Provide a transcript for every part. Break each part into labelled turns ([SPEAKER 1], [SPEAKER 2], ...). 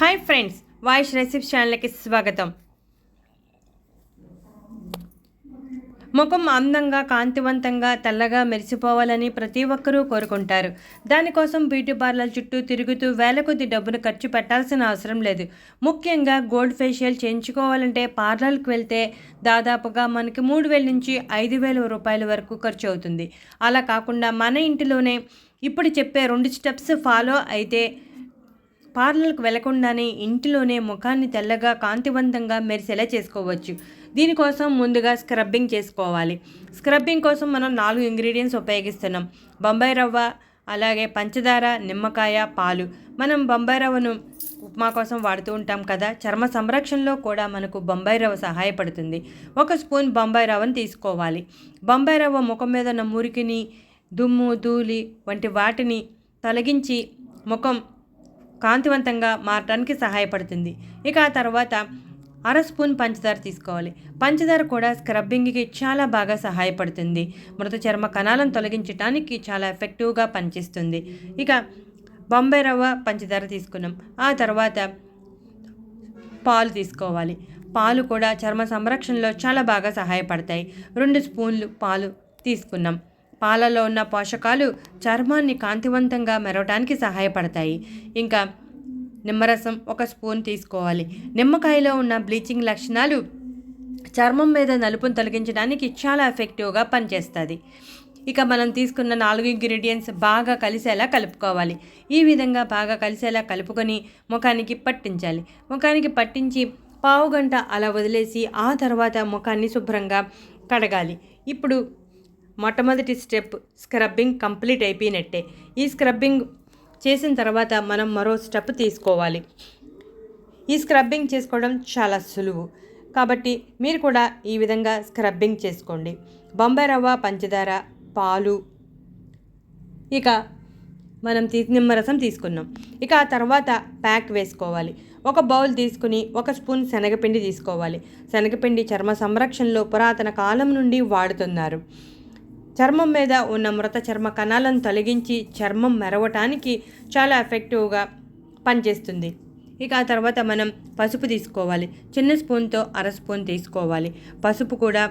[SPEAKER 1] Hi friends voice recipes ఛానల్కి స్వాగతం. ముఖం అందంగా కాంతివంతంగా తెల్లగా మెరిసిపోవాలని ప్రతి ఒక్కరూ కోరుకుంటారు. దానికోసం బ్యూటీ పార్లర్ చుట్టూ తిరుగుతూ వేల కొద్ది డబ్బును ఖర్చు పెట్టాల్సిన అవసరం లేదు. ముఖ్యంగా గోల్డ్ ఫేషియల్ చేయించుకోవాలంటే పార్లర్కి వెళ్తే దాదాపుగా మనకి మూడు వేల నుంచి ఐదు వేల రూపాయల వరకు ఖర్చు అవుతుంది. అలా కాకుండా మన ఇంటిలోనే ఇప్పుడు చెప్పే రెండు స్టెప్స్ ఫాలో అయితే పార్లర్కి వెళ్ళకుండానే ఇంటిలోనే ముఖాన్ని తెల్లగా కాంతివంతంగా మెరిసేలా చేసుకోవచ్చు. దీనికోసం ముందుగా స్క్రబ్బింగ్ చేసుకోవాలి. స్క్రబ్బింగ్ కోసం మనం నాలుగు ఇంగ్రీడియంట్స్ ఉపయోగిస్తున్నాం. బొంబాయి రవ్వ అలాగే పంచదార నిమ్మకాయ పాలు. మనం బొంబాయి రవ్వను ఉప్మా కోసం వాడుతూ ఉంటాం కదా చర్మ సంరక్షణలో కూడా మనకు బొంబాయి రవ్వ సహాయపడుతుంది. ఒక స్పూన్ బొంబాయి రవ్వను తీసుకోవాలి. బొంబాయి రవ్వ ముఖం మీద ఉన్న మురికిని దుమ్ము ధూళి వంటి వాటిని తొలగించి ముఖం కాంతివంతంగా మారడానికి సహాయపడుతుంది. ఇక ఆ తర్వాత అర స్పూన్ పంచదార తీసుకోవాలి. పంచదార కూడా స్క్రబ్బింగ్కి చాలా బాగా సహాయపడుతుంది. మృత చర్మ కణాలను తొలగించడానికి చాలా ఎఫెక్టివ్గా పనిచేస్తుంది. ఇక బొంబాయి రవ్వ పంచదార తీసుకున్నాం. ఆ తర్వాత పాలు తీసుకోవాలి. పాలు కూడా చర్మ సంరక్షణలో చాలా బాగా సహాయపడతాయి. రెండు స్పూన్లు పాలు తీసుకున్నాం. పాలలో ఉన్న పోషకాలు చర్మాన్ని కాంతివంతంగా మెరవటానికి సహాయపడతాయి. ఇంకా నిమ్మరసం ఒక స్పూన్ తీసుకోవాలి. నిమ్మకాయలో ఉన్న బ్లీచింగ్ లక్షణాలు చర్మం మీద నలుపును తొలగించడానికి చాలా ఎఫెక్టివ్గా పనిచేస్తుంది. ఇక మనం తీసుకున్న నాలుగు ఇంగ్రీడియంట్స్ బాగా కలిసేలా కలుపుకోవాలి. ఈ విధంగా బాగా కలిసేలా కలుపుకొని ముఖానికి పట్టించాలి. ముఖానికి పట్టించి పావు గంట అలా వదిలేసి ఆ తర్వాత ముఖాన్ని శుభ్రంగా కడగాలి. ఇప్పుడు మొట్టమొదటి స్టెప్ స్క్రబ్బింగ్ కంప్లీట్ అయిపోయినట్టే. ఈ స్క్రబ్బింగ్ చేసిన తర్వాత మనం మరో స్టెప్ తీసుకోవాలి. ఈ స్క్రబ్బింగ్ చేసుకోవడం చాలా సులువు. కాబట్టి మీరు కూడా ఈ విధంగా స్క్రబ్బింగ్ చేసుకోండి. బొంబాయి రవ్వ పంచదార పాలు. ఇక మనం తీ నిమ్మరసం తీసుకున్నాం. ఇక ఆ తర్వాత ప్యాక్ వేసుకోవాలి. ఒక బౌల్ తీసుకుని ఒక స్పూన్ శనగపిండి తీసుకోవాలి. శనగపిండి చర్మ సంరక్షణలో పురాతన కాలం నుండి వాడుతున్నారు. చర్మం మీద ఉన్న మృత చర్మ కణాలను తొలగించి చర్మం మెరవటానికి చాలా ఎఫెక్టివ్గా పనిచేస్తుంది. ఇక ఆ తర్వాత మనం పసుపు తీసుకోవాలి. చిన్న స్పూన్తో అర స్పూన్ తీసుకోవాలి. పసుపు కూడా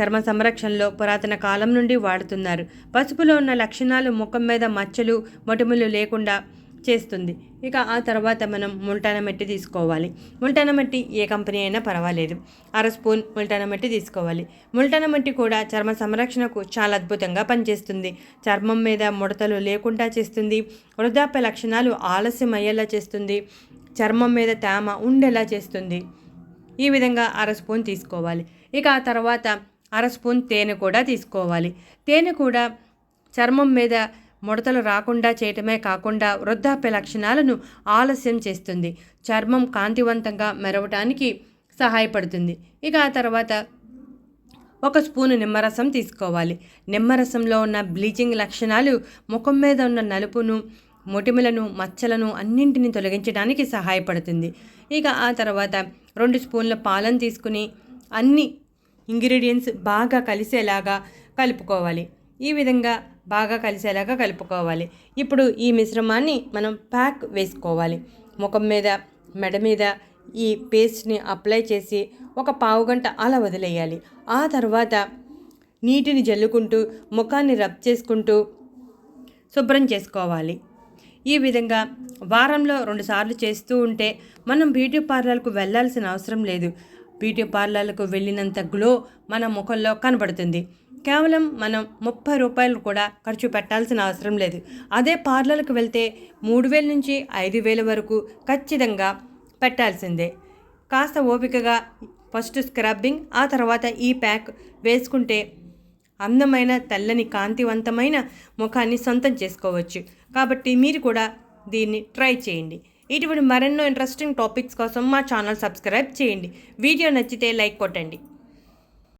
[SPEAKER 1] చర్మ సంరక్షణలో పురాతన కాలం నుండి వాడుతున్నారు. పసుపులో ఉన్న లక్షణాలు ముఖం మీద మచ్చలు మొటిములు లేకుండా చేస్తుంది. ఇక ఆ తర్వాత మనం ముల్టాన మట్టి తీసుకోవాలి. ముల్టాన మట్టి ఏ కంపెనీ అయినా పర్వాలేదు. అర స్పూన్ ముల్టాన మట్టి తీసుకోవాలి. ముల్టాన మట్టి కూడా చర్మ సంరక్షణకు చాలా అద్భుతంగా పనిచేస్తుంది. చర్మం మీద ముడతలు లేకుండా చేస్తుంది. వృద్ధాప్య లక్షణాలు ఆలస్యం అయ్యేలా చేస్తుంది. చర్మం మీద తేమ ఉండేలా చేస్తుంది. ఈ విధంగా అర స్పూన్ తీసుకోవాలి. ఇక ఆ తర్వాత అర స్పూన్ తేనె కూడా తీసుకోవాలి. తేనె కూడా చర్మం మీద ముడతలు రాకుండా చేయటమే కాకుండా వృద్ధాప్య లక్షణాలను ఆలస్యం చేస్తుంది. చర్మం కాంతివంతంగా మెరవటానికి సహాయపడుతుంది. ఇక ఆ తర్వాత ఒక స్పూను నిమ్మరసం తీసుకోవాలి. నిమ్మరసంలో ఉన్న బ్లీచింగ్ లక్షణాలు ముఖం మీద ఉన్న నలుపును మొటిమలను మచ్చలను అన్నింటిని తొలగించడానికి సహాయపడుతుంది. ఇక ఆ తర్వాత రెండు స్పూన్ల పాలను తీసుకుని అన్ని ఇంగ్రీడియంట్స్ బాగా కలిసేలాగా కలుపుకోవాలి. ఈ విధంగా బాగా కలిసేలాగా కలుపుకోవాలి. ఇప్పుడు ఈ మిశ్రమాన్ని మనం ప్యాక్ వేసుకోవాలి. ముఖం మీద మెడ మీద ఈ పేస్ట్ని అప్లై చేసి ఒక పావు గంట అలా వదిలేయాలి. ఆ తర్వాత నీటిని జల్లుకుంటూ ముఖాన్ని రబ్ చేసుకుంటూ శుభ్రం చేసుకోవాలి. ఈ విధంగా వారంలో రెండుసార్లు చేస్తూ ఉంటే మనం బ్యూటీ పార్లర్కు వెళ్ళాల్సిన అవసరం లేదు. బ్యూటీ పార్లర్లకు వెళ్ళినంత గ్లో మన ముఖంలో కనబడుతుంది. కేవలం మనం ముప్పై రూపాయలు కూడా ఖర్చు పెట్టాల్సిన అవసరం లేదు. అదే పార్లర్కి వెళ్తే మూడు వేల నుంచి ఐదు వేల వరకు ఖచ్చితంగా పెట్టాల్సిందే. కాస్త ఓపికగా ఫస్ట్ స్క్రబ్బింగ్ ఆ తర్వాత ఈ ప్యాక్ వేసుకుంటే అందమైన తెల్లని కాంతివంతమైన ముఖాన్ని సొంతం చేసుకోవచ్చు. కాబట్టి మీరు కూడా దీన్ని ట్రై చేయండి. ఇటువంటి మరెన్నో ఇంట్రెస్టింగ్ టాపిక్స్ కోసం మా ఛానల్ సబ్స్క్రైబ్ చేయండి. వీడియో నచ్చితే లైక్ కొట్టండి.